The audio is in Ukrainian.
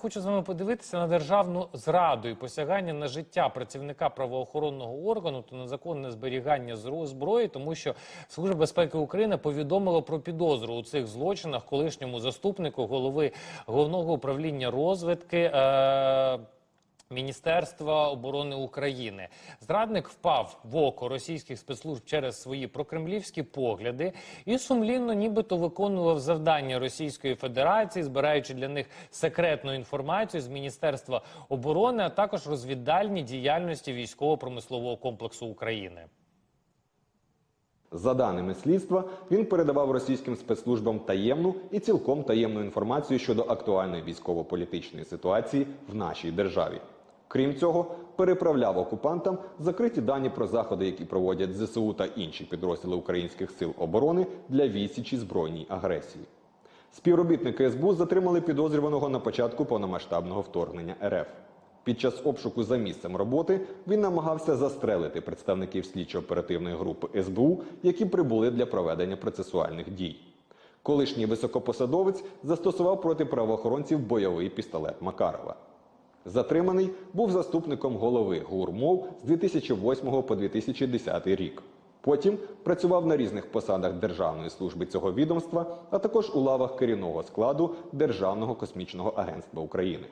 Хочу з вами подивитися на державну зраду і посягання на життя працівника правоохоронного органу та незаконне зберігання зброї, тому що Служба безпеки України повідомила про підозру у цих злочинах колишньому заступнику голови головного управління розвитки. Е- Міністерства оборони України зрадник впав в око російських спецслужб через свої прокремлівські погляди і сумлінно, нібито виконував завдання Російської Федерації, збираючи для них секретну інформацію з Міністерства оборони, а також розвіддальні діяльності військово-промислового комплексу України. За даними слідства, він передавав російським спецслужбам таємну і цілком таємну інформацію щодо актуальної військово-політичної ситуації в нашій державі. Крім цього, переправляв окупантам закриті дані про заходи, які проводять ЗСУ та інші підрозділи українських сил оборони для відсічі збройній агресії. Співробітники СБУ затримали підозрюваного на початку повномасштабного вторгнення РФ. Під час обшуку за місцем роботи він намагався застрелити представників слідчо-оперативної групи СБУ, які прибули для проведення процесуальних дій. Колишній високопосадовець застосував проти правоохоронців бойовий пістолет Макарова. Затриманий був заступником голови ГУРМОВ з 2008 по 2010 рік. Потім працював на різних посадах Державної служби цього відомства, а також у лавах керівного складу Державного космічного агентства України.